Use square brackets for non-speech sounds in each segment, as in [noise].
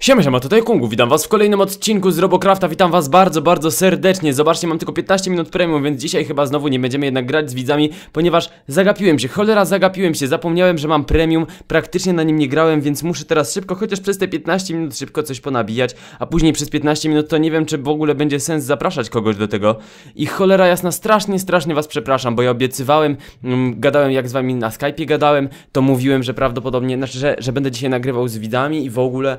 Siema, siema, tutaj Kungu, witam was w kolejnym odcinku z Robocrafta, witam was bardzo, bardzo serdecznie. Zobaczcie, mam tylko 15 minut premium, więc dzisiaj chyba znowu nie będziemy jednak grać z widzami Ponieważ zagapiłem się, cholera zagapiłem się, zapomniałem, że mam premium. Praktycznie na nim nie grałem, więc muszę teraz szybko, chociaż przez te 15 minut szybko coś ponabijać. A później przez 15 minut to nie wiem, czy w ogóle będzie sens zapraszać kogoś do tego. I cholera jasna, strasznie, strasznie was przepraszam, bo ja obiecywałem, mm, gadałem jak z wami na Skype'ie gadałem. To mówiłem, że prawdopodobnie, znaczy, że, że będę dzisiaj nagrywał z widzami i w ogóle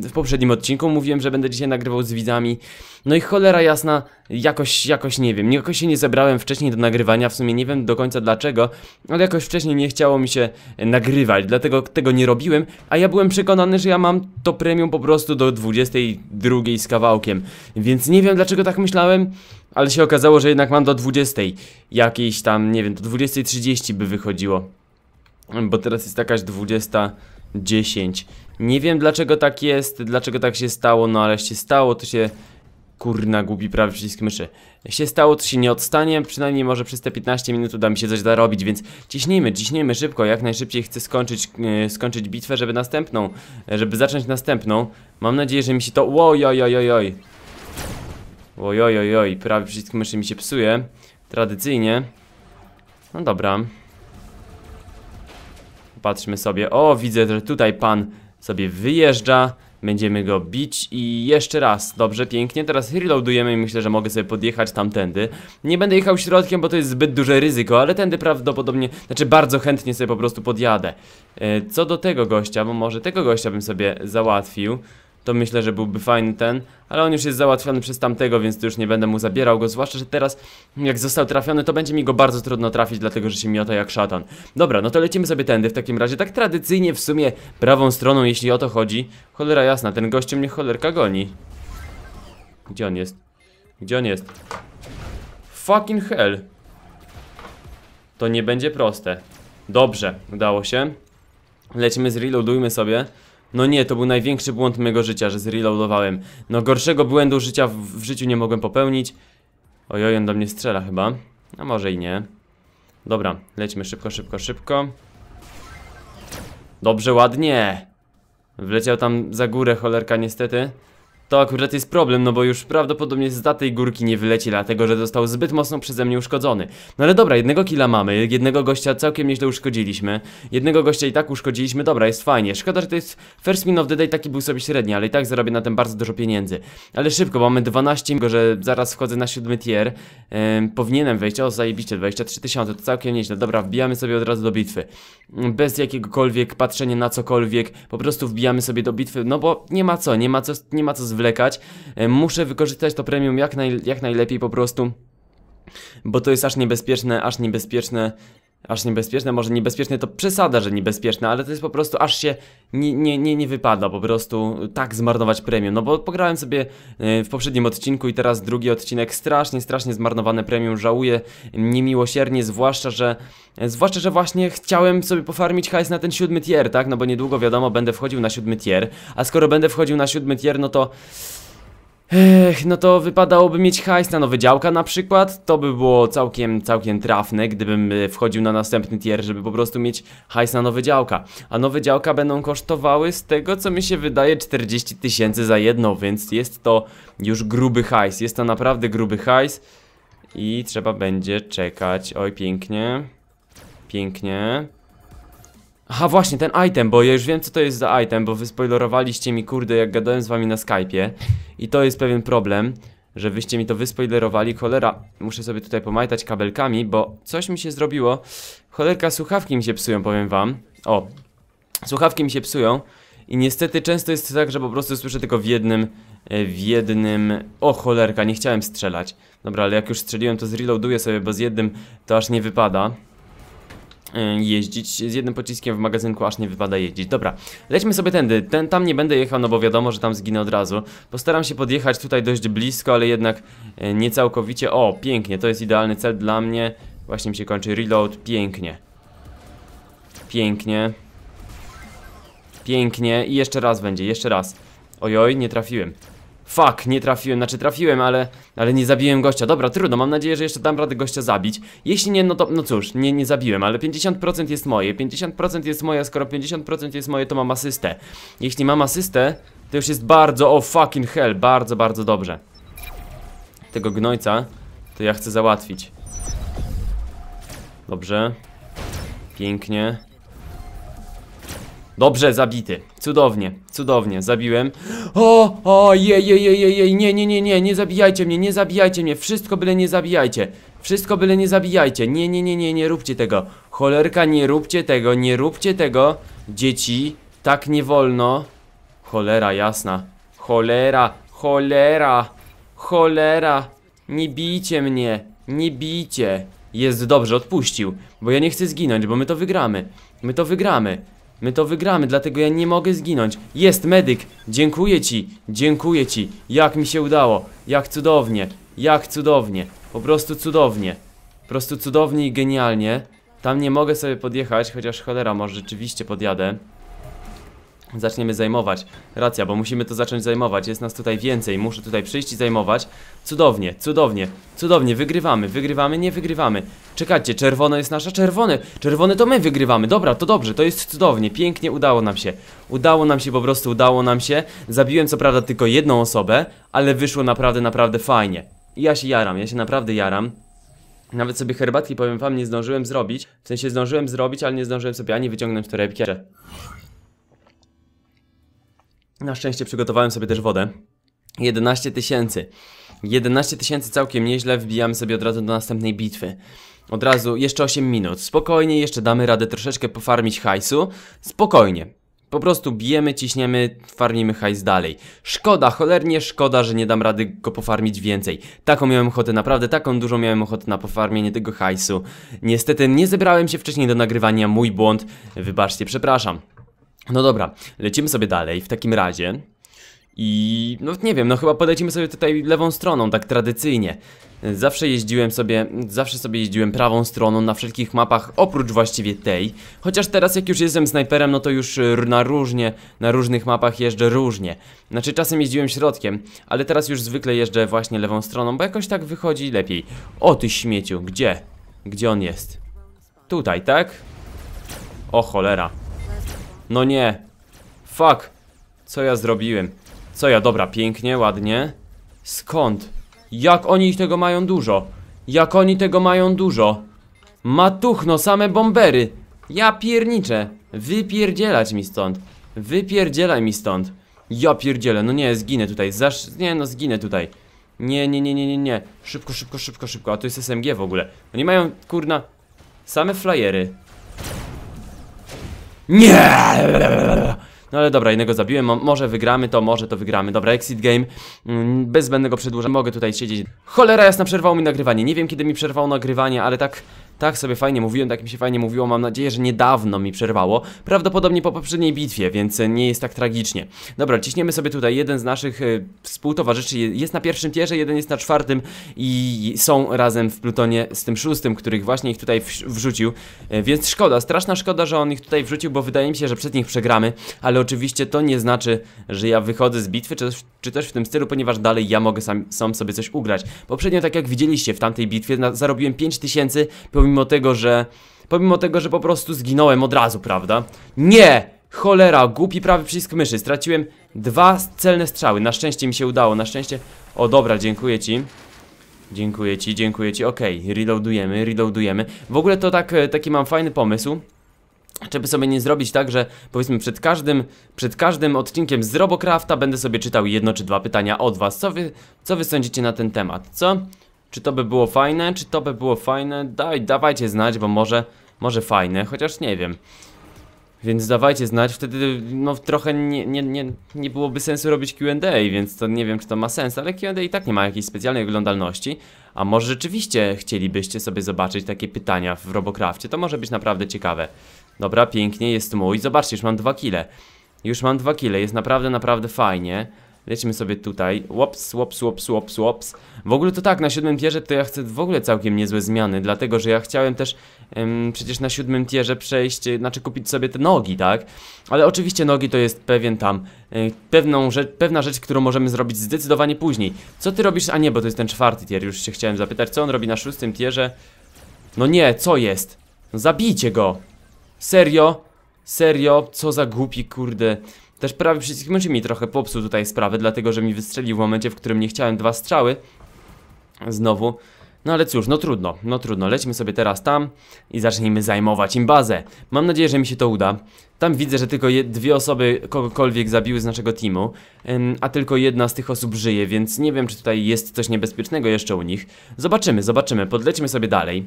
w poprzednim odcinku mówiłem, że będę dzisiaj nagrywał z widzami. No i cholera jasna, jakoś, jakoś nie wiem, jakoś się nie zebrałem wcześniej do nagrywania, w sumie nie wiem do końca dlaczego, ale jakoś wcześniej nie chciało mi się e, nagrywać, dlatego tego nie robiłem, a ja byłem przekonany, że ja mam to premium po prostu do 22 z kawałkiem, więc nie wiem dlaczego tak myślałem, ale się okazało, że jednak mam do 20 jakiejś tam, nie wiem, do 20.30 by wychodziło. Bo teraz jest jakaś 20.10 Nie wiem dlaczego tak jest, dlaczego tak się stało, no ale się stało, to się... Kurna, gubi prawy przycisk myszy. Się stało, to się nie odstanie, przynajmniej może przez te 15 minut uda mi się coś zarobić, więc ciśnijmy, ciśnijmy szybko, jak najszybciej chcę skończyć, yy, skończyć bitwę, żeby następną, e, żeby zacząć następną. Mam nadzieję, że mi się to... Ojojojojoj. Ojojojoj, prawy przycisk myszy mi się psuje, tradycyjnie. No dobra. Patrzmy sobie. O, widzę, że tutaj pan sobie wyjeżdża. Będziemy go bić i jeszcze raz. Dobrze, pięknie. Teraz reloadujemy i myślę, że mogę sobie podjechać tamtędy. Nie będę jechał środkiem, bo to jest zbyt duże ryzyko, ale tędy prawdopodobnie, znaczy bardzo chętnie sobie po prostu podjadę. E, co do tego gościa, bo może tego gościa bym sobie załatwił to myślę, że byłby fajny ten, ale on już jest załatwiony przez tamtego, więc już nie będę mu zabierał go, zwłaszcza, że teraz jak został trafiony, to będzie mi go bardzo trudno trafić, dlatego, że się miota jak szatan. Dobra, no to lecimy sobie tędy w takim razie, tak tradycyjnie w sumie prawą stroną, jeśli o to chodzi. Cholera jasna, ten gościu mnie cholerka goni. Gdzie on jest? Gdzie on jest? Fucking hell. To nie będzie proste. Dobrze, udało się. Lecimy, zreloadujmy sobie. No nie, to był największy błąd mojego życia, że zreloadowałem. No gorszego błędu życia w, w życiu nie mogłem popełnić. Ojoj, on do mnie strzela chyba. A może i nie. Dobra, lećmy szybko, szybko, szybko. Dobrze, ładnie. Wleciał tam za górę cholerka niestety. To akurat jest problem, no bo już prawdopodobnie z tej górki nie wyleci, dlatego że został zbyt mocno przeze mnie uszkodzony. No ale dobra, jednego killa mamy, jednego gościa całkiem nieźle uszkodziliśmy, jednego gościa i tak uszkodziliśmy, dobra, jest fajnie. Szkoda, że to jest first min of the day, taki był sobie średni, ale i tak zarobię na tym bardzo dużo pieniędzy. Ale szybko, bo mamy 12, że zaraz wchodzę na siódmy tier, ehm, powinienem wejść, o zajebiście, 23 tysiące, to całkiem nieźle, dobra, wbijamy sobie od razu do bitwy. Bez jakiegokolwiek patrzenia na cokolwiek, po prostu wbijamy sobie do bitwy, no bo nie ma co, nie ma co, nie ma co zwlekać zwlekać. E, muszę wykorzystać to premium jak, naj, jak najlepiej po prostu. Bo to jest aż niebezpieczne, aż niebezpieczne aż niebezpieczne, może niebezpieczne to przesada, że niebezpieczne, ale to jest po prostu aż się nie, nie, nie, nie wypada po prostu tak zmarnować premium, no bo pograłem sobie e, w poprzednim odcinku i teraz drugi odcinek, strasznie, strasznie zmarnowane premium, żałuję niemiłosiernie, zwłaszcza, że zwłaszcza, że właśnie chciałem sobie pofarmić hajs na ten siódmy tier, tak, no bo niedługo wiadomo będę wchodził na siódmy tier, a skoro będę wchodził na siódmy tier, no to Ech, no to wypadałoby mieć hajs na nowe działka na przykład. To by było całkiem, całkiem trafne Gdybym e, wchodził na następny tier, żeby po prostu mieć hajs na nowe działka. A nowe działka będą kosztowały z tego co mi się wydaje 40 tysięcy za jedno Więc jest to już gruby hajs. Jest to naprawdę gruby hajs I trzeba będzie czekać. Oj pięknie. Pięknie Aha, właśnie, ten item, bo ja już wiem co to jest za item, bo wy spoilerowaliście mi, kurde, jak gadałem z wami na Skype'ie. I to jest pewien problem, że wyście mi to wyspoilerowali, cholera, muszę sobie tutaj pomajtać kabelkami, bo coś mi się zrobiło. Cholerka, słuchawki mi się psują, powiem wam. O, słuchawki mi się psują. I niestety często jest tak, że po prostu słyszę tylko w jednym, e, w jednym... O cholerka, nie chciałem strzelać. Dobra, ale jak już strzeliłem to zreloaduję sobie, bo z jednym to aż nie wypada jeździć z jednym pociskiem w magazynku, aż nie wypada jeździć. Dobra, lećmy sobie tędy. Ten, tam nie będę jechał, no bo wiadomo, że tam zginę od razu. Postaram się podjechać tutaj dość blisko, ale jednak y, nie całkowicie. O, pięknie, to jest idealny cel dla mnie. Właśnie mi się kończy reload. Pięknie. Pięknie. Pięknie. I jeszcze raz będzie, jeszcze raz. Ojoj, nie trafiłem. Fuck, nie trafiłem, znaczy trafiłem, ale, ale nie zabiłem gościa Dobra, trudno, mam nadzieję, że jeszcze dam radę gościa zabić Jeśli nie, no to, no cóż, nie, nie zabiłem Ale 50% jest moje, 50% jest moje Skoro 50% jest moje, to mam asystę Jeśli mam asystę, To już jest bardzo, o fucking hell, bardzo, bardzo dobrze. Tego gnojca to ja chcę załatwić. Dobrze. Pięknie. Dobrze, zabity. Cudownie, cudownie, zabiłem. O, o, jej, jej, jej, jej, nie, nie, nie, nie, nie zabijajcie mnie, nie zabijajcie mnie, wszystko byle nie zabijajcie. Wszystko byle nie zabijajcie, nie, nie, nie, nie, nie róbcie tego. Cholerka, nie róbcie tego, nie róbcie tego. Dzieci, tak nie wolno. Cholera jasna. Cholera, cholera, cholera. Nie bijcie mnie, nie bijcie. Jest dobrze, odpuścił, bo ja nie chcę zginąć, bo my to wygramy. My to wygramy. My to wygramy, dlatego ja nie mogę zginąć. Jest medyk! Dziękuję ci, dziękuję ci. Jak mi się udało, jak cudownie, jak cudownie. Po prostu cudownie. Po prostu cudownie i genialnie. Tam nie mogę sobie podjechać, chociaż cholera, może rzeczywiście podjadę. Zaczniemy zajmować. Racja, bo musimy to zacząć zajmować. Jest nas tutaj więcej. Muszę tutaj przyjść i zajmować. Cudownie, cudownie, cudownie. Wygrywamy, wygrywamy, nie wygrywamy. Czekajcie, czerwone jest nasze czerwone. Czerwone to my wygrywamy. Dobra, to dobrze, to jest cudownie. Pięknie udało nam się. Udało nam się, po prostu udało nam się. Zabiłem co prawda tylko jedną osobę, ale wyszło naprawdę, naprawdę fajnie. Ja się jaram, ja się naprawdę jaram. Nawet sobie herbatki, powiem wam, nie zdążyłem zrobić. W sensie zdążyłem zrobić, ale nie zdążyłem sobie ani wyciągnąć torebki. Na szczęście przygotowałem sobie też wodę. 11 tysięcy. 11 tysięcy całkiem nieźle, wbijamy sobie od razu do następnej bitwy. Od razu, jeszcze 8 minut. Spokojnie, jeszcze damy radę troszeczkę pofarmić hajsu. Spokojnie. Po prostu bijemy, ciśniemy, farmimy hajs dalej. Szkoda, cholernie szkoda, że nie dam rady go pofarmić więcej. Taką miałem ochotę, naprawdę taką dużą miałem ochotę na pofarmienie tego hajsu. Niestety nie zebrałem się wcześniej do nagrywania, mój błąd. Wybaczcie, przepraszam. No dobra, lecimy sobie dalej w takim razie. I no nie wiem, no chyba polecimy sobie tutaj lewą stroną, tak tradycyjnie. Zawsze jeździłem sobie, zawsze sobie jeździłem prawą stroną na wszelkich mapach, oprócz właściwie tej. Chociaż teraz jak już jestem snajperem, no to już r- na różnie, na różnych mapach jeżdżę różnie. Znaczy czasem jeździłem środkiem, ale teraz już zwykle jeżdżę właśnie lewą stroną, bo jakoś tak wychodzi lepiej. O ty śmieciu, gdzie? Gdzie on jest? Tutaj, tak? O cholera. No nie. Fuck. Co ja zrobiłem? Co ja, dobra, pięknie, ładnie. Skąd? Jak oni tego mają dużo? Jak oni tego mają dużo? Matuchno, same bombery. Ja pierniczę. Wypierdzielać mi stąd. Wypierdzielaj mi stąd. Ja pierdzielę, no nie, zginę tutaj. Zasz... Nie, no zginę tutaj. Nie, nie, nie, nie, nie, nie. Szybko, szybko, szybko, szybko. A to jest SMG w ogóle. Oni mają, kurna, same flyery. Nie! No ale dobra, innego zabiłem, Mo może wygramy to, może to wygramy. Dobra, exit game, mm, bez zbędnego przedłużenia, mogę tutaj siedzieć. Cholera jasna, przerwało mi nagrywanie, nie wiem kiedy mi przerwało nagrywanie, ale tak, tak sobie fajnie mówiłem, tak mi się fajnie mówiło, mam nadzieję, że niedawno mi przerwało. Prawdopodobnie po poprzedniej bitwie, więc e, nie jest tak tragicznie. Dobra, ciśniemy sobie tutaj, jeden z naszych y, współtowarzyszy jest na pierwszym tierze, jeden jest na czwartym i są razem w plutonie z tym szóstym, których właśnie ich tutaj wrzucił, e, więc szkoda, straszna szkoda, że on ich tutaj wrzucił, bo wydaje mi się, że przed nich przegramy, ale oczywiście to nie znaczy, że ja wychodzę z bitwy, czy, czy też w tym stylu, ponieważ dalej ja mogę sam, sam sobie coś ugrać. Poprzednio, tak jak widzieliście w tamtej bitwie, na, zarobiłem 5000, pomimo tego, że... Pomimo tego, że po prostu zginąłem od razu, prawda? Nie! Cholera, głupi prawy przycisk myszy. Straciłem dwa celne strzały. Na szczęście mi się udało, na szczęście... O, dobra, dziękuję ci. Dziękuję ci, dziękuję ci. Okej, reloadujemy, reloadujemy. W ogóle to tak, e, taki mam fajny pomysł. Żeby sobie nie zrobić tak, że powiedzmy przed każdym, przed każdym odcinkiem z Robocrafta będę sobie czytał jedno czy dwa pytania od was. Co wy, co wy sądzicie na ten temat, co? Czy to by było fajne? Czy to by było fajne? Daj, dawajcie znać, bo może, może fajne, chociaż nie wiem. Więc dawajcie znać, wtedy no trochę nie, nie, nie, nie byłoby sensu robić Q&A, więc to nie wiem czy to ma sens, ale Q&A i tak nie ma jakiejś specjalnej oglądalności. A może rzeczywiście chcielibyście sobie zobaczyć takie pytania w Robocrafcie, to może być naprawdę ciekawe. Dobra, pięknie, jest mój, zobaczcie, już mam dwa kile. Już mam dwa kile, jest naprawdę, naprawdę fajnie. Lecimy sobie tutaj. Łops, łops, łops, łops, łops. W ogóle to tak, na siódmym tierze to ja chcę w ogóle całkiem niezłe zmiany, dlatego że ja chciałem też em, przecież na siódmym tierze przejść, e, znaczy kupić sobie te nogi, tak? Ale oczywiście nogi to jest pewien tam, e, pewną rzecz, pewna rzecz, którą możemy zrobić zdecydowanie później. Co ty robisz? A nie, bo to jest ten czwarty tier, już się chciałem zapytać, co on robi na szóstym tierze? No nie, co jest? No zabijcie go! Serio? Serio? Co za głupi, kurde, Też prawy przycisk myszy mi trochę popsuł tutaj sprawę, dlatego że mi wystrzelił w momencie, w którym nie chciałem dwa strzały. Znowu. No ale cóż, no trudno, no trudno. Lećmy sobie teraz tam i zacznijmy zajmować im bazę. Mam nadzieję, że mi się to uda. Tam widzę, że tylko dwie osoby kogokolwiek zabiły z naszego teamu, a tylko jedna z tych osób żyje, więc nie wiem, czy tutaj jest coś niebezpiecznego jeszcze u nich. Zobaczymy, zobaczymy. Podlećmy sobie dalej.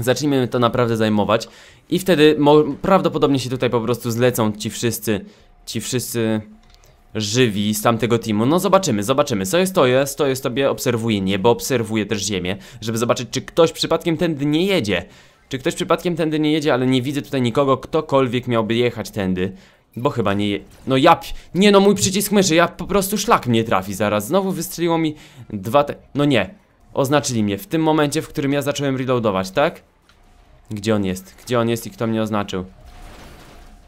Zacznijmy to naprawdę zajmować i wtedy prawdopodobnie się tutaj po prostu zlecą ci wszyscy, ci wszyscy żywi z tamtego teamu. No zobaczymy, zobaczymy. Co jest to jest, to jest sobie obserwuję niebo, obserwuję też ziemię, żeby zobaczyć, czy ktoś przypadkiem tędy nie jedzie. Czy ktoś przypadkiem tędy nie jedzie, ale nie widzę tutaj nikogo, ktokolwiek miałby jechać tędy. Bo chyba nie je... No ja... Nie no, mój przycisk myszy, ja po prostu szlak mnie trafi zaraz. Znowu wystrzeliło mi dwa te... No nie. Oznaczyli mnie w tym momencie, w którym ja zacząłem reloadować, tak? Gdzie on jest? Gdzie on jest i kto mnie oznaczył?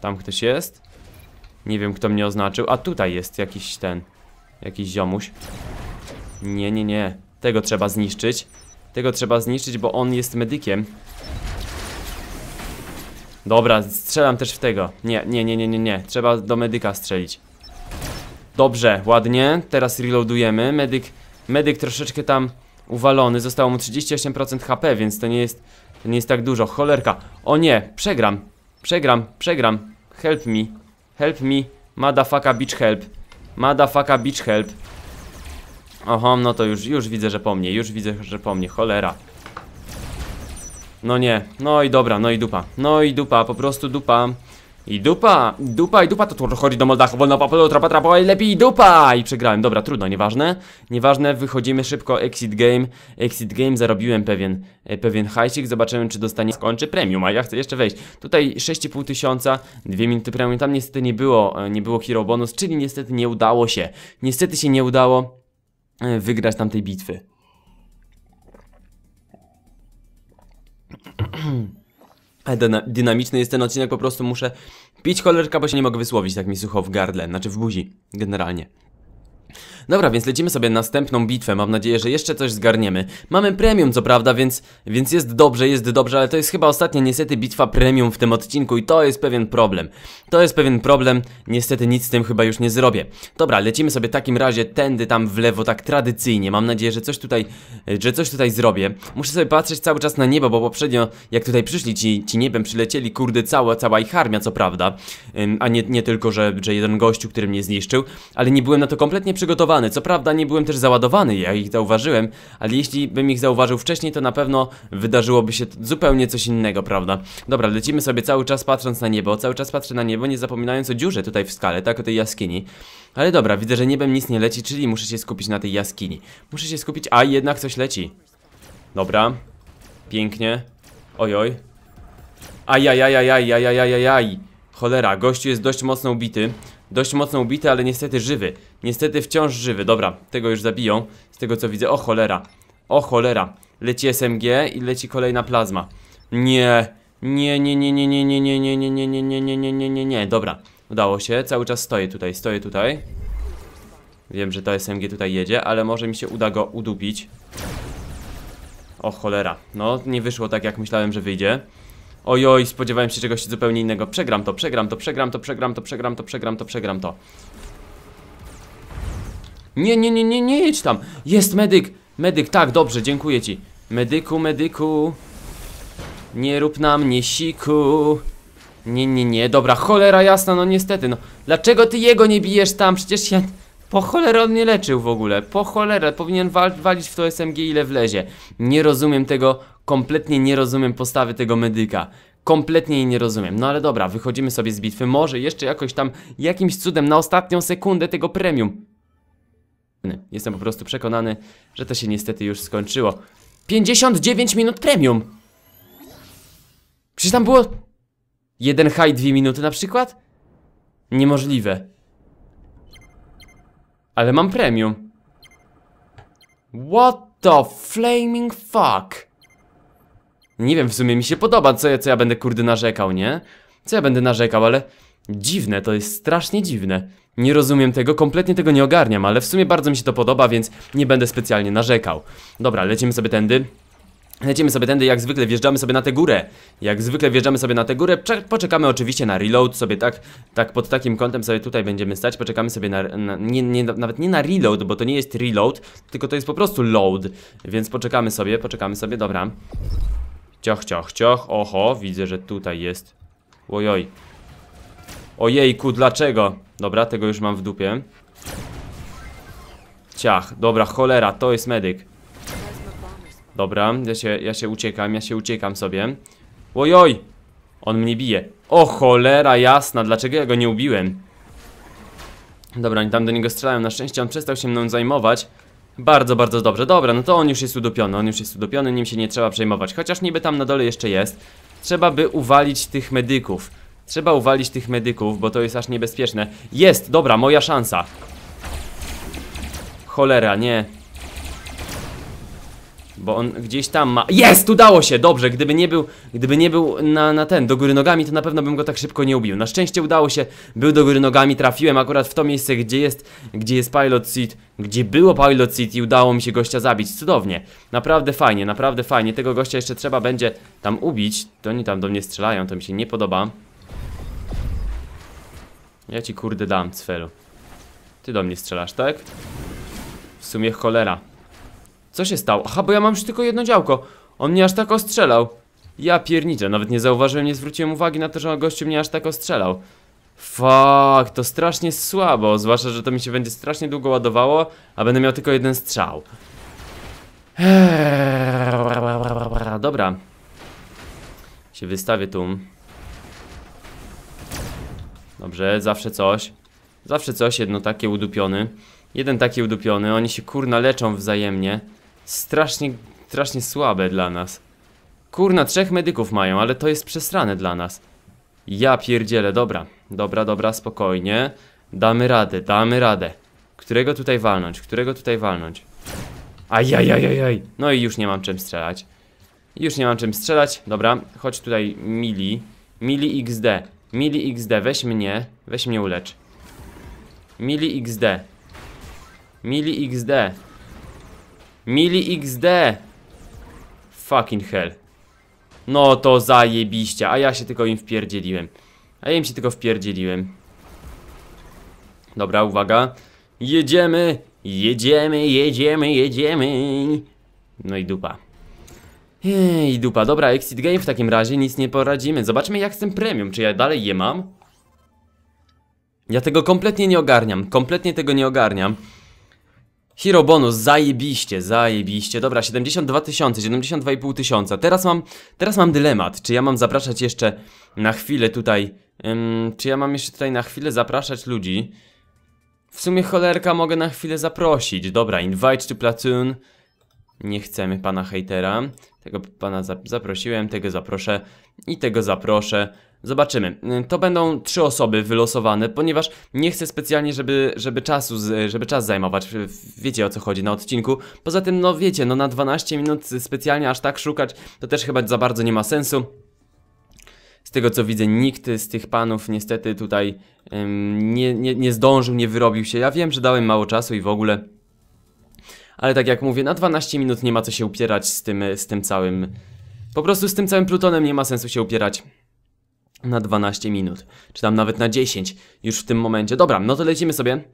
Tam ktoś jest? Nie wiem kto mnie oznaczył. A tutaj jest jakiś ten... Jakiś ziomuś. Nie, nie, nie. Tego trzeba zniszczyć. Tego trzeba zniszczyć, bo on jest medykiem. Dobra, strzelam też w tego. Nie, nie, nie, nie, nie, nie. Trzeba do medyka strzelić. Dobrze, ładnie. Teraz reloadujemy. Medyk, medyk troszeczkę tam uwalony. Zostało mu 38% HP, więc to nie jest, to nie jest tak dużo. Cholerka. O nie, przegram. Przegram, przegram. Help me. Help me. Madafaka bitch help. Madafaka bitch help. Oho, no to już, już widzę, że po mnie. Już widzę, że po mnie. Cholera. No nie, no i dobra, no i dupa No i dupa, po prostu dupa I dupa, dupa i dupa to tu chodzi do Moldachu Wolno papelo, trapa, trapa, i lepiej dupa! I przegrałem, dobra, trudno, nieważne. Nieważne, wychodzimy szybko, exit game. Exit game, zarobiłem pewien e, Pewien hajsik, zobaczymy czy dostanie Skończy premium, a ja chcę jeszcze wejść. Tutaj 6,5 tysiąca, 2 minuty premium Tam niestety nie było, e, nie było hero bonus Czyli niestety nie udało się. Niestety się nie udało e, Wygrać tamtej bitwy [clears throat] Dynamiczny jest ten odcinek, po prostu muszę pić cholerka, bo się nie mogę wysłowić, tak mi sucho w gardle, znaczy w buzi, generalnie. Dobra, więc lecimy sobie następną bitwę, mam nadzieję, że jeszcze coś zgarniemy. Mamy premium co prawda, więc, więc jest dobrze, jest dobrze, ale to jest chyba ostatnia niestety bitwa premium w tym odcinku i to jest pewien problem. To jest pewien problem, niestety nic z tym chyba już nie zrobię. Dobra, lecimy sobie w takim razie tędy tam w lewo, tak tradycyjnie. Mam nadzieję, że coś tutaj, że coś tutaj zrobię. Muszę sobie patrzeć cały czas na niebo, bo poprzednio jak tutaj przyszli ci, ci niebem przylecieli, kurde cała, cała ich armia co prawda. A nie, nie tylko, że, że jeden gościu, który mnie zniszczył Ale nie byłem na to kompletnie przygotowany co prawda nie byłem też załadowany, jak ich zauważyłem, ale jeśli bym ich zauważył wcześniej, to na pewno wydarzyłoby się zupełnie coś innego, prawda? Dobra, lecimy sobie cały czas patrząc na niebo, cały czas patrzę na niebo, nie zapominając o dziurze tutaj w skale, tak, o tej jaskini. Ale dobra, widzę, że niebem nic nie leci, czyli muszę się skupić na tej jaskini. Muszę się skupić, a jednak coś leci. Dobra, pięknie. Ojoj. Ajajajajajajajajajaj. Cholera, gościu jest dość mocno ubity. Dość mocno ubity, ale niestety żywy. Niestety wciąż żywy. Dobra, tego już zabiją. Z tego co widzę. O cholera. O cholera. Leci SMG i leci kolejna plazma. Nie. Nie, nie, nie, nie, nie, nie, nie, nie, nie, nie, nie, nie, nie, nie, nie, nie, nie. Dobra. Udało się. Cały czas stoję tutaj, stoję tutaj. Wiem, że to SMG tutaj jedzie, ale może mi się uda go udupić. O cholera. No, nie wyszło tak jak myślałem, że wyjdzie. Ojoj, spodziewałem się czegoś zupełnie innego. Przegram to, przegram to, przegram to, przegram to, przegram to, przegram to, przegram to. Nie, nie, nie, nie, nie jedź tam. Jest medyk. Medyk, tak, dobrze, dziękuję ci. Medyku, medyku. Nie rób na mnie siku. Nie, nie, nie, dobra, cholera jasna, no niestety, no. Dlaczego ty jego nie bijesz tam? Przecież ja... Po cholerę on nie leczył w ogóle. Po cholerę. Powinien wal walić w to SMG ile wlezie. Nie rozumiem tego. Kompletnie nie rozumiem postawy tego medyka. Kompletnie jej nie rozumiem. No ale dobra, wychodzimy sobie z bitwy. Może jeszcze jakoś tam jakimś cudem na ostatnią sekundę tego premium. Jestem po prostu przekonany, że to się niestety już skończyło. 59 minut premium! Przecież tam było... Jeden high, dwie minuty na przykład? Niemożliwe. Ale mam premium. What the flaming fuck? Nie wiem, w sumie mi się podoba, co ja, co ja będę kurde narzekał, nie? Co ja będę narzekał, ale dziwne, to jest strasznie dziwne. Nie rozumiem tego, kompletnie tego nie ogarniam, ale w sumie bardzo mi się to podoba, więc nie będę specjalnie narzekał. Dobra, lecimy sobie tędy. Lecimy sobie tędy, jak zwykle wjeżdżamy sobie na tę górę Jak zwykle wjeżdżamy sobie na tę górę Cze- Poczekamy oczywiście na reload sobie tak Tak pod takim kątem sobie tutaj będziemy stać Poczekamy sobie na, na nie, nie, nawet nie na reload Bo to nie jest reload, tylko to jest po prostu load Więc poczekamy sobie, poczekamy sobie, dobra Cioch, cioch, cioch Oho, widzę, że tutaj jest Ojoj Ojejku, dlaczego? Dobra, tego już mam w dupie Ciach, dobra, cholera, to jest medyk Dobra, ja się, ja się uciekam, ja się uciekam sobie. Ojoj! On mnie bije. O cholera jasna, dlaczego ja go nie ubiłem? Dobra, oni tam do niego strzelają, na szczęście on przestał się mną zajmować. Bardzo, bardzo dobrze. Dobra, no to on już jest udupiony, on już jest udupiony, nim się nie trzeba przejmować. Chociaż niby tam na dole jeszcze jest. Trzeba by uwalić tych medyków. Trzeba uwalić tych medyków, bo to jest aż niebezpieczne. Jest, dobra, moja szansa. Cholera, nie. Bo on gdzieś tam ma... Jest! Udało się! Dobrze, gdyby nie był, gdyby nie był na, na ten, do góry nogami, to na pewno bym go tak szybko nie ubił. Na szczęście udało się, był do góry nogami, trafiłem akurat w to miejsce, gdzie jest, gdzie jest Pilot Seat, gdzie było Pilot Seat i udało mi się gościa zabić. Cudownie. Naprawdę fajnie, naprawdę fajnie. Tego gościa jeszcze trzeba będzie tam ubić. To oni tam do mnie strzelają, to mi się nie podoba. Ja ci kurde dam, Cfelu. Ty do mnie strzelasz, tak? W sumie cholera. Co się stało? Aha, bo ja mam już tylko jedno działko. On mnie aż tak ostrzelał. Ja pierniczę, nawet nie zauważyłem, nie zwróciłem uwagi na to, że gościu mnie aż tak ostrzelał. Fuck, to strasznie słabo, zwłaszcza, że to mi się będzie strasznie długo ładowało, a będę miał tylko jeden strzał. Eee, Dobra. Się wystawię tu. Dobrze, zawsze coś. Zawsze coś, jedno takie udupiony. Jeden taki udupiony, oni się kurna leczą wzajemnie. Strasznie, strasznie słabe dla nas. Kurna, trzech medyków mają, ale to jest przesrane dla nas. Ja pierdzielę, dobra. Dobra, dobra, spokojnie. Damy radę, damy radę. Którego tutaj walnąć? Którego tutaj walnąć? Ajajajajaj. No i już nie mam czym strzelać. Już nie mam czym strzelać. Dobra, chodź tutaj mili. Mili XD. Mili XD, weź mnie. Weź mnie ulecz. Mili XD. Mili XD. Mili XD. Fucking hell. No to zajebiście, a ja się tylko im wpierdzieliłem. A ja im się tylko wpierdzieliłem. Dobra, uwaga. Jedziemy, jedziemy, jedziemy, jedziemy. No i dupa. Ej, dupa. Dobra, exit game w takim razie, nic nie poradzimy. Zobaczmy jak z tym premium, czy ja dalej je mam? Ja tego kompletnie nie ogarniam, kompletnie tego nie ogarniam. Hero bonus, zajebiście, zajebiście. Dobra, 72 tysiące, 72,5 tysiąca. Teraz mam, teraz mam dylemat, czy ja mam zapraszać jeszcze na chwilę tutaj, ym, czy ja mam jeszcze tutaj na chwilę zapraszać ludzi. W sumie cholerka mogę na chwilę zaprosić. Dobra, invite to platoon. Nie chcemy pana hejtera. Tego pana za zaprosiłem, tego zaproszę i tego zaproszę. Zobaczymy. Y, To będą trzy osoby wylosowane, ponieważ nie chcę specjalnie, żeby, żeby, czasu, żeby czas zajmować. Wiecie o co chodzi na odcinku. Poza tym, no wiecie, no na 12 minut specjalnie aż tak szukać, to też chyba za bardzo nie ma sensu. Z tego co widzę, nikt z tych panów niestety tutaj ym, nie, nie, nie zdążył, nie wyrobił się. Ja wiem, że dałem mało czasu i w ogóle. Ale tak jak mówię, na 12 minut nie ma co się upierać z tym, z tym całym. Po prostu z tym całym Plutonem nie ma sensu się upierać na 12 minut, czy tam nawet na 10 już w tym momencie. Dobra, no to lecimy sobie.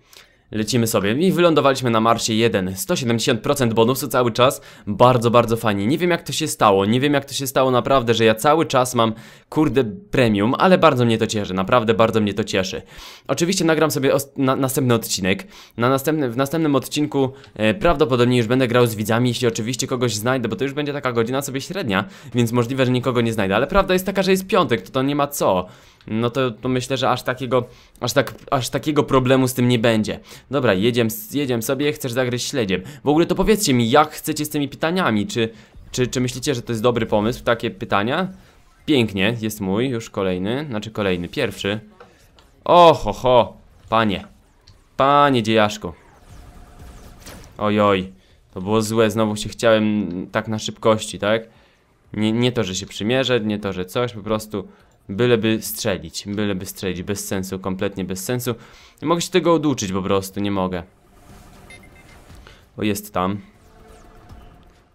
Lecimy sobie. I wylądowaliśmy na Marsie 1 170% bonusu cały czas. Bardzo, bardzo fajnie. Nie wiem jak to się stało. Nie wiem jak to się stało naprawdę Że ja cały czas mam kurde premium Ale bardzo mnie to cieszy. Naprawdę bardzo mnie to cieszy. Oczywiście nagram sobie na, następny odcinek. Na następny, W następnym odcinku e, Prawdopodobnie już będę grał z widzami. Jeśli oczywiście kogoś znajdę Bo to już będzie taka godzina sobie średnia Więc możliwe, że nikogo nie znajdę. Ale prawda jest taka, że jest piątek To to nie ma co no to, to myślę, że aż takiego, aż, tak, aż takiego problemu z tym nie będzie. Dobra, jedziemy jedziemy sobie, chcesz zagryźć śledziem. W ogóle to powiedzcie mi, jak chcecie z tymi pytaniami, czy, czy, czy myślicie, że to jest dobry pomysł, takie pytania? Pięknie, jest mój, już kolejny, znaczy kolejny, pierwszy. O, ho, ho, panie, panie dziejaszku. Ojoj, to było złe, znowu się chciałem tak na szybkości, tak? Nie, nie to, że się przymierzę, nie to, że coś, po prostu byleby strzelić, byleby strzelić, bez sensu, kompletnie bez sensu. Nie mogę się tego oduczyć po prostu, nie mogę. O, jest tam.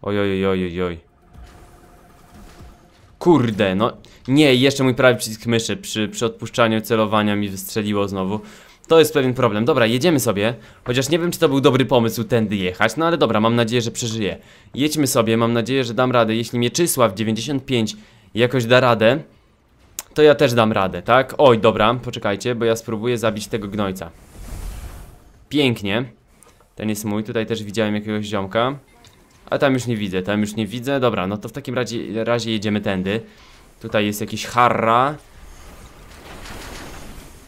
Oj, oj, oj, oj, oj. Kurde, no nie, jeszcze mój prawy przycisk myszy przy, przy odpuszczaniu celowania mi wystrzeliło znowu. To jest pewien problem. Dobra, jedziemy sobie. Chociaż nie wiem, czy to był dobry pomysł tędy jechać, no ale dobra, mam nadzieję, że przeżyję. Jedźmy sobie, mam nadzieję, że dam radę. Jeśli Mieczysław 95 jakoś da radę, to ja też dam radę, tak? Oj, dobra, poczekajcie, bo ja spróbuję zabić tego gnojca. Pięknie. Ten jest mój, tutaj też widziałem jakiegoś ziomka. A tam już nie widzę, tam już nie widzę. Dobra, no to w takim razie, razie jedziemy tędy. Tutaj jest jakiś harra.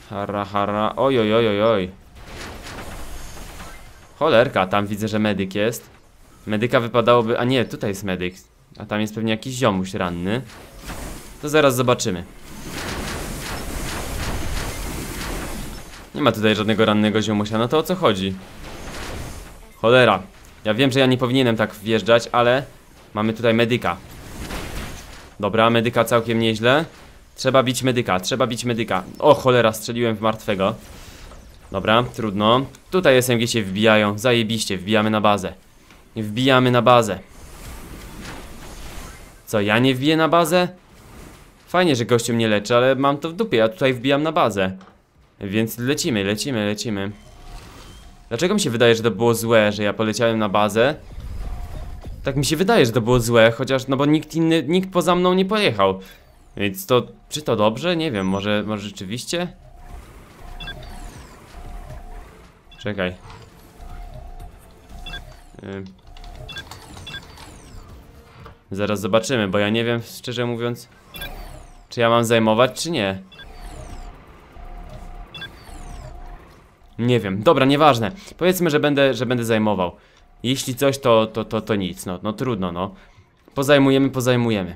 Harra, harra. Oj, oj, oj, oj, oj. Cholerka, tam widzę, że medyk jest. Medyka wypadałoby... A nie, tutaj jest medyk. A tam jest pewnie jakiś ziomuś ranny. To zaraz zobaczymy. Nie ma tutaj żadnego rannego ziomusia, no to o co chodzi? Cholera. Ja wiem, że ja nie powinienem tak wjeżdżać, ale mamy tutaj medyka. Dobra, medyka całkiem nieźle. Trzeba bić medyka, trzeba bić medyka. O cholera, strzeliłem w martwego. Dobra, trudno. Tutaj SMG się wbijają, zajebiście, wbijamy na bazę. Wbijamy na bazę. Co, ja nie wbiję na bazę? Fajnie, że gościu mnie leczy, ale mam to w dupie, ja tutaj wbijam na bazę. Więc lecimy, lecimy, lecimy. Dlaczego mi się wydaje, że to było złe, że ja poleciałem na bazę? Tak mi się wydaje, że to było złe, chociaż no bo nikt inny, nikt poza mną nie pojechał. Więc to, czy to dobrze? Nie wiem, może, może rzeczywiście? Czekaj. Ym. Zaraz zobaczymy, bo ja nie wiem, szczerze mówiąc, czy ja mam zajmować, czy nie. Nie wiem, dobra, nieważne. Powiedzmy, że będę, że będę zajmował. Jeśli coś, to, to, to, to nic, no, no trudno, no. Pozajmujemy, pozajmujemy.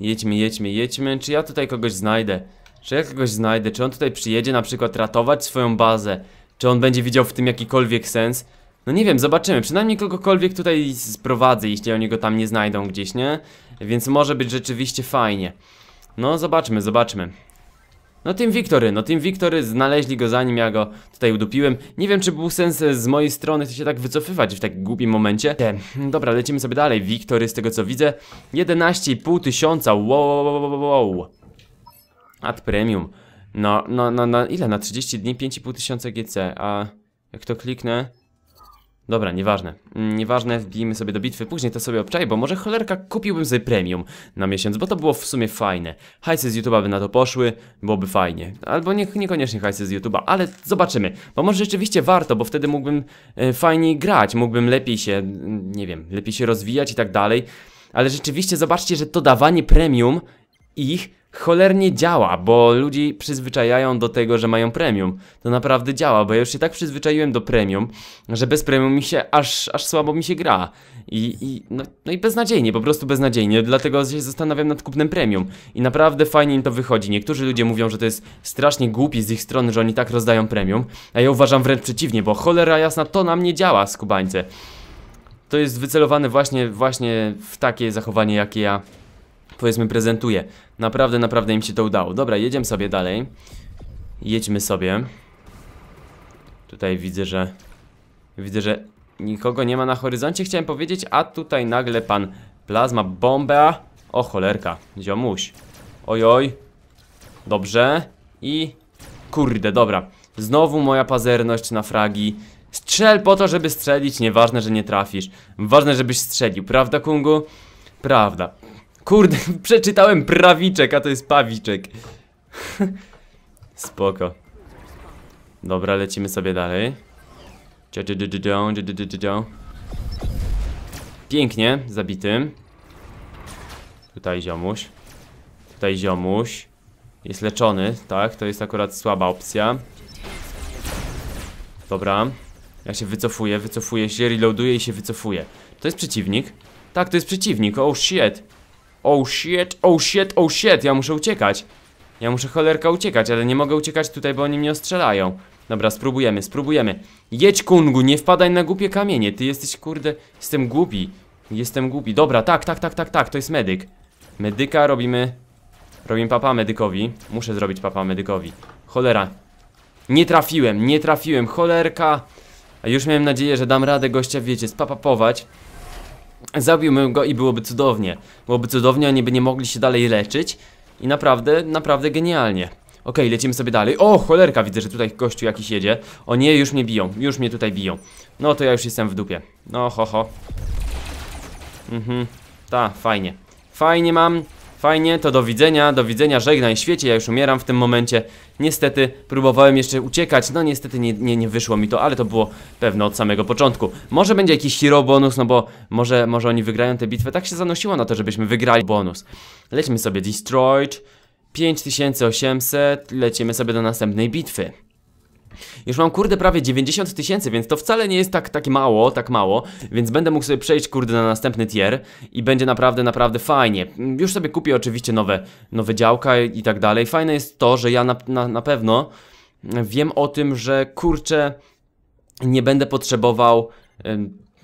Jedźmy, jedźmy, jedźmy. Czy ja tutaj kogoś znajdę? Czy ja kogoś znajdę? Czy on tutaj przyjedzie na przykład ratować swoją bazę? Czy on będzie widział w tym jakikolwiek sens? No nie wiem, zobaczymy. Przynajmniej kogokolwiek tutaj sprowadzę, jeśli oni go tam nie znajdą gdzieś, nie? Więc może być rzeczywiście fajnie. No zobaczmy, zobaczmy. No Team Victory, no Team Victory znaleźli go zanim ja go tutaj udupiłem. Nie wiem czy był sens e, z mojej strony się tak wycofywać w tak głupim momencie. Dobra, lecimy sobie dalej, Victory z tego co widzę. 11,5 tysiąca, wow, wow, wow, Ad premium. No, no, no, no, ile? Na 30 dni 5,5 tysiąca GC, a jak to kliknę Dobra, nieważne. Mm, nieważne, wbijmy sobie do bitwy, później to sobie obczaję, bo może cholerka kupiłbym sobie premium na miesiąc, bo to było w sumie fajne. Hajsy z YouTube'a by na to poszły, byłoby fajnie. Albo nie, niekoniecznie hajsy z YouTube'a, ale zobaczymy. Bo może rzeczywiście warto, bo wtedy mógłbym e, fajniej grać, mógłbym lepiej się, nie wiem, lepiej się rozwijać i tak dalej. Ale rzeczywiście zobaczcie, że to dawanie premium ich cholernie działa, bo ludzi przyzwyczajają do tego, że mają premium. To naprawdę działa, bo ja już się tak przyzwyczaiłem do premium, że bez premium mi się aż, aż słabo mi się gra. I, i no, no i beznadziejnie, po prostu beznadziejnie, dlatego się zastanawiam nad kupnem premium. I naprawdę fajnie im to wychodzi. Niektórzy ludzie mówią, że to jest strasznie głupi z ich strony, że oni tak rozdają premium, a ja uważam wręcz przeciwnie, bo cholera jasna to na mnie działa, skubańce. To jest wycelowane właśnie, właśnie w takie zachowanie, jakie ja powiedzmy prezentuje. Naprawdę, naprawdę im się to udało. Dobra, jedziemy sobie dalej. Jedźmy sobie. Tutaj widzę, że... Widzę, że nikogo nie ma na horyzoncie, chciałem powiedzieć, a tutaj nagle pan Plazma Bomba. O cholerka, ziomuś. Ojoj. Dobrze. I... Kurde, dobra. Znowu moja pazerność na fragi. Strzel po to, żeby strzelić, nieważne, że nie trafisz. Ważne, żebyś strzelił, prawda, Kungu? Prawda. Kurde, [laughs] przeczytałem prawiczek, a to jest pawiczek. [laughs] Spoko. Dobra, lecimy sobie dalej. Pięknie, zabity. Tutaj ziomuś. Tutaj ziomuś. Jest leczony, tak? To jest akurat słaba opcja. Dobra. Ja się wycofuję, wycofuję się, reloaduję i się wycofuję. To jest przeciwnik? Tak, to jest przeciwnik. Oh shit. Oh shit, oh shit, oh shit, ja muszę uciekać. Ja muszę cholerka uciekać, ale nie mogę uciekać tutaj, bo oni mnie ostrzelają. Dobra, spróbujemy, spróbujemy. Jedź Kungu, nie wpadaj na głupie kamienie. Ty jesteś, kurde, jestem głupi. Jestem głupi. Dobra, tak, tak, tak, tak, tak, to jest medyk. Medyka robimy... Robimy papa medykowi. Muszę zrobić papa medykowi. Cholera. Nie trafiłem, nie trafiłem, cholerka. A już miałem nadzieję, że dam radę gościa, wiecie, spapapować. Zabiłbym go i byłoby cudownie. Byłoby cudownie, oni by nie mogli się dalej leczyć. I naprawdę, naprawdę genialnie. Okej, lecimy sobie dalej. O, cholerka, widzę, że tutaj gościu jakiś jedzie. O nie, już mnie biją, już mnie tutaj biją. No to ja już jestem w dupie. No, ho, ho. Mhm, ta, fajnie. Fajnie mam, fajnie, to do widzenia, do widzenia, żegnaj świecie, ja już umieram w tym momencie. Niestety, próbowałem jeszcze uciekać, no niestety nie, nie, nie wyszło mi to, ale to było pewne od samego początku. Może będzie jakiś hero bonus, no bo może, może oni wygrają tę bitwę, tak się zanosiło na to, żebyśmy wygrali bonus. Lecimy sobie Destroyed, 5800, lecimy sobie do następnej bitwy. Już mam kurde prawie 90 tysięcy, więc to wcale nie jest tak, tak mało, tak mało, więc będę mógł sobie przejść kurde na następny tier i będzie naprawdę, naprawdę fajnie. Już sobie kupię oczywiście nowe, nowe działka i tak dalej. Fajne jest to, że ja na, na, na pewno wiem o tym, że kurczę nie będę potrzebował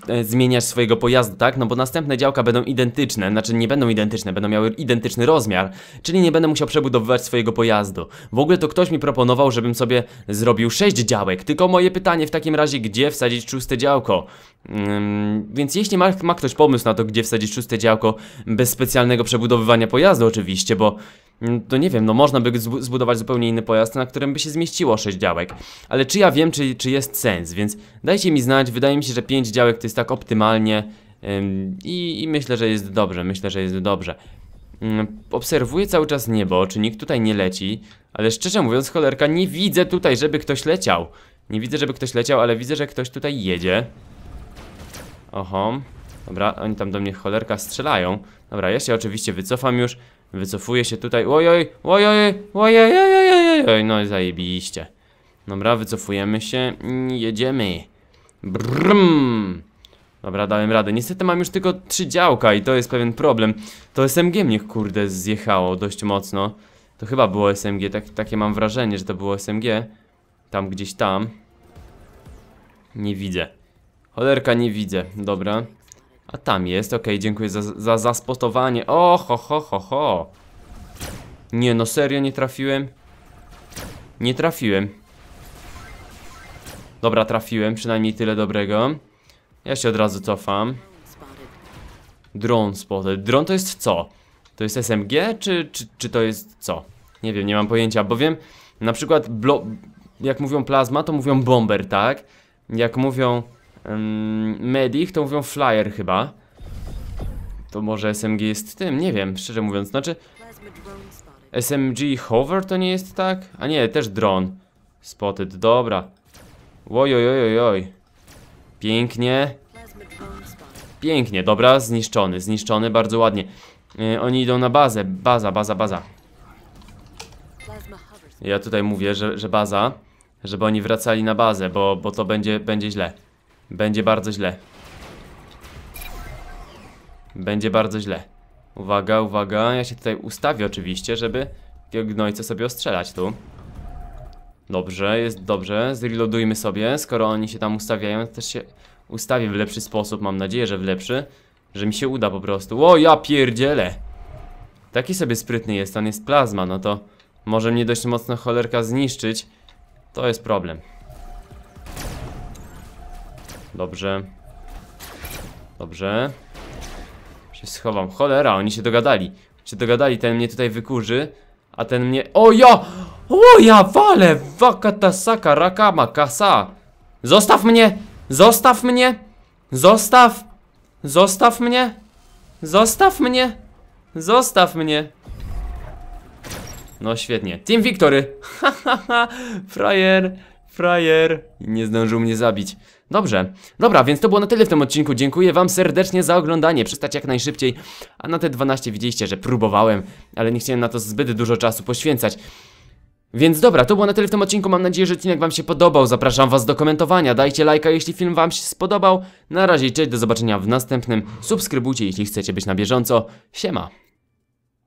e, zmieniać swojego pojazdu, tak? No bo następne działka będą identyczne, znaczy nie będą identyczne, będą miały identyczny rozmiar, czyli nie będę musiał przebudowywać swojego pojazdu. W ogóle to ktoś mi proponował, żebym sobie zrobił 6 działek, tylko moje pytanie w takim razie, gdzie wsadzić szóste działko? Ym, więc jeśli ma, ma ktoś pomysł na to, gdzie wsadzić szóste działko bez specjalnego przebudowywania pojazdu oczywiście, bo mm, to nie wiem, no można by zbu- zbudować zupełnie inny pojazd, na którym by się zmieściło 6 działek. Ale czy ja wiem, czy, czy jest sens, więc dajcie mi znać, wydaje mi się, że 5 działek to jest tak optymalnie ym, i, i myślę, że jest dobrze, myślę, że jest dobrze. Ym, Obserwuję cały czas niebo, czy nikt tutaj nie leci, ale szczerze mówiąc, cholerka, nie widzę tutaj, żeby ktoś leciał. Nie widzę, żeby ktoś leciał, ale widzę, że ktoś tutaj jedzie. Oho. Dobra, oni tam do mnie cholerka strzelają. Dobra, ja się oczywiście wycofam już. Wycofuję się tutaj. Ojoj, ojoj, ojoj, ojoj, ojoj, no zajebiście. Dobra, wycofujemy się i jedziemy. Brum. Dobra, dałem radę. Niestety mam już tylko trzy działka i to jest pewien problem. To SMG mnie kurde zjechało dość mocno. To chyba było SMG, tak, takie mam wrażenie, że to było SMG. Tam gdzieś tam. Nie widzę. Cholerka nie widzę, dobra. A tam jest, okej, dziękuję za, za zaspotowanie. O, ho, ho, ho, ho. Nie, no serio nie trafiłem? Nie trafiłem. Dobra, trafiłem, przynajmniej tyle dobrego. Ja się od razu cofam. Drone spotted. Drone to jest co? To jest SMG, czy, czy, czy to jest co? Nie wiem, nie mam pojęcia, bowiem na przykład jak mówią plazma, to mówią bomber, tak? Jak mówią um, medic, to mówią flyer chyba. To może SMG jest tym, nie wiem, szczerze mówiąc. Znaczy, SMG hover to nie jest tak? A nie, też drone. Spotted, dobra. Oj, oj, oj, oj, oj. Pięknie. Pięknie, dobra, zniszczony, zniszczony, bardzo ładnie. Yy, oni idą na bazę, baza, baza, baza. Ja tutaj mówię, że, że baza, żeby oni wracali na bazę, bo, bo to będzie, będzie źle. Będzie bardzo źle. Będzie bardzo źle. Uwaga, uwaga, ja się tutaj ustawię oczywiście, żeby tego gnojca sobie ostrzelać tu. Dobrze, jest dobrze, zreloadujmy sobie, skoro oni się tam ustawiają, to też się ustawię w lepszy sposób, mam nadzieję, że w lepszy, że mi się uda po prostu. O, ja pierdzielę! Taki sobie sprytny jest, on jest plazma, no to może mnie dość mocno cholerka zniszczyć. To jest problem. Dobrze. Dobrze. Się schowam. Cholera, oni się dogadali. Się dogadali, ten mnie tutaj wykurzy, a ten mnie... O ja! O ja wale! Wakatasaka, rakama, kasa! Zostaw mnie! Zostaw mnie! Zostaw! Zostaw mnie! Zostaw mnie! Zostaw mnie! No świetnie. Team Victory! [laughs] Hahaha! frajer! Frajer! Nie zdążył mnie zabić. Dobrze. Dobra, więc to było na tyle w tym odcinku. Dziękuję wam serdecznie za oglądanie. Przestać jak najszybciej. A na te 12 widzieliście, że próbowałem, ale nie chciałem na to zbyt dużo czasu poświęcać. Więc dobra, to było na tyle w tym odcinku. Mam nadzieję, że odcinek wam się podobał. Zapraszam was do komentowania. Dajcie lajka, jeśli film wam się spodobał. Na razie, cześć, do zobaczenia w następnym. Subskrybujcie, jeśli chcecie być na bieżąco. Siema.